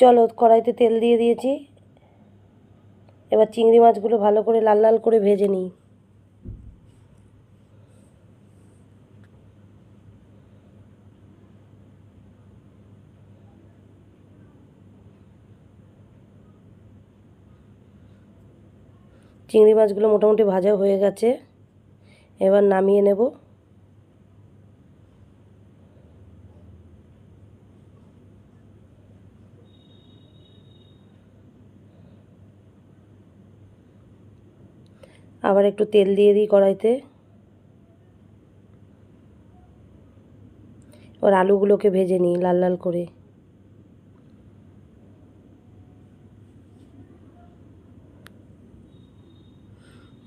চলো কড়াইতে তেল দিয়ে দিয়েছি। এবার চিংড়ি মাছগুলো ভালো করে লাল লাল করে ভেজে নিই। চিংড়ি মাছগুলো মোটামুটি ভাজা হয়ে গেছে। এবার নামিয়ে নেব। আবার একটু তেল দিয়ে দিই কড়াইতে। এবার আলুগুলোকে ভেজে নিই লাল লাল করে।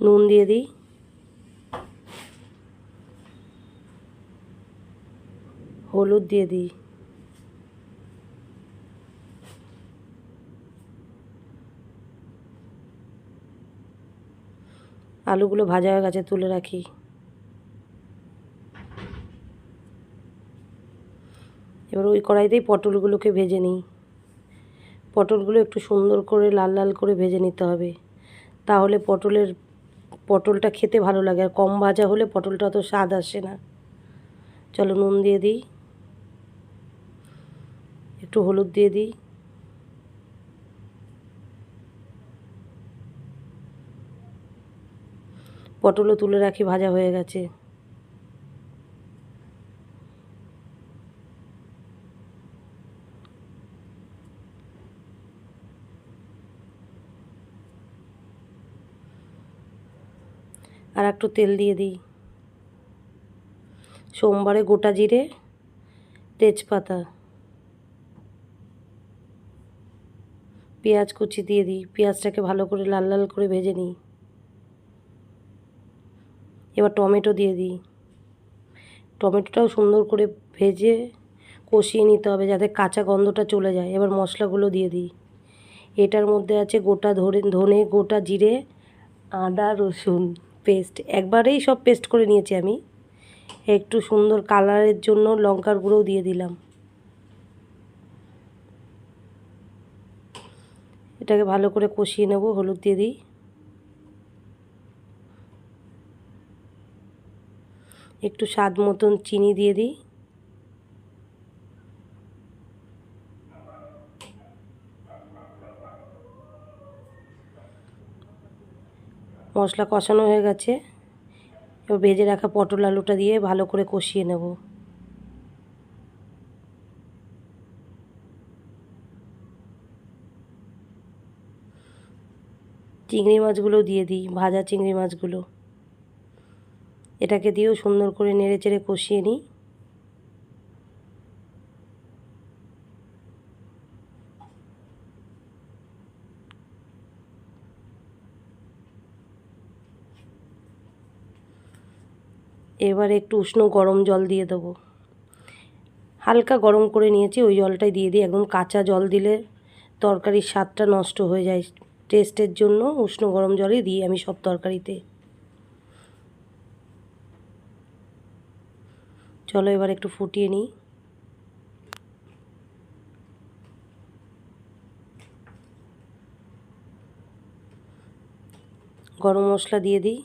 নুন দিয়ে দিই। হলুদ দিয়ে দিই। আলুগুলো ভাজা হয়ে গেছে, তুলে রাখি। এবার ওই কড়াইতেই পটলগুলোকে ভেজে নিই। পটলগুলো একটু সুন্দর করে, লাল লাল করে ভেজে নিতে হবে। তাহলে পটলের, পটলটা খেতে ভালো লাগে। আর কম ভাজা হলে পটলটা অত স্বাদ আসে না। চলো নুন দিয়ে দিই। একটু হলুদ দিয়ে দিই। পটলও তুলে রাখি, ভাজা হয়ে গেছে। আর একটু তেল দিয়ে দিই। সোমবারে গোটা জিরে, তেজপাতা, পেঁয়াজ কুচি দিয়ে দিই। পেঁয়াজটাকে ভালো করে লাল লাল করে ভেজে নিই। এবার টমেটো দিয়ে দিই। টমেটোটাও সুন্দর করে ভেজে কষিয়ে নিতে হবে যাতে কাঁচা গন্ধটা চলে যায়। এবার মশলাগুলো দিয়ে দিই। এটার মধ্যে আছে গোটা ধরে, ধনে গোটা জিরে, আদা, রসুন পেস্ট। একবারেই সব পেস্ট করে নিয়েছি আমি। একটু সুন্দর কালারের জন্য লঙ্কার গুঁড়োও দিয়ে দিলাম। এটাকে ভালো করে কষিয়ে নেব, হলুদ দিয়ে দিই। একটু স্বাদ মতন চিনি দিয়ে দিই। মশলা কষানো হয়ে গেছে। এবার ভেজে রাখা পটল আলুটা দিয়ে ভালো করে কষিয়ে নেব। চিংড়ি মাছগুলো দিয়ে দিই, ভাজা চিংড়ি মাছগুলো। এটাকে দিয়েও সুন্দর করে নেড়ে চেড়ে কষিয়ে নিই। এবার একটু উষ্ণ গরম জল দিয়ে দেবো। হালকা গরম করে নিয়েছি, ওই জলটাই দিয়ে দিই। একদম কাঁচা জল দিলে তরকারির স্বাদটা নষ্ট হয়ে যায়। টেস্টের জন্য উষ্ণ গরম জলই দিই আমি সব তরকারিতে। চলো এবার একটু ফুটিয়ে নিই। গরম মশলা দিয়ে দিই।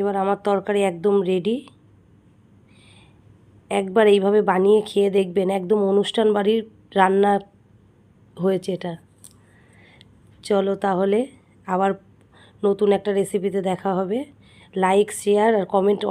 এবার আমার তরকারি একদম রেডি একবার এইভাবে বানিয়ে খেয়ে দেখবেন, একদম অনুষ্ঠান বাড়ির রান্না হয়েছে এটা। চলো তাহলে আবার নতুন একটা রেসিপিতে দেখা হবে। লাইক শেয়ার আর কমেন্ট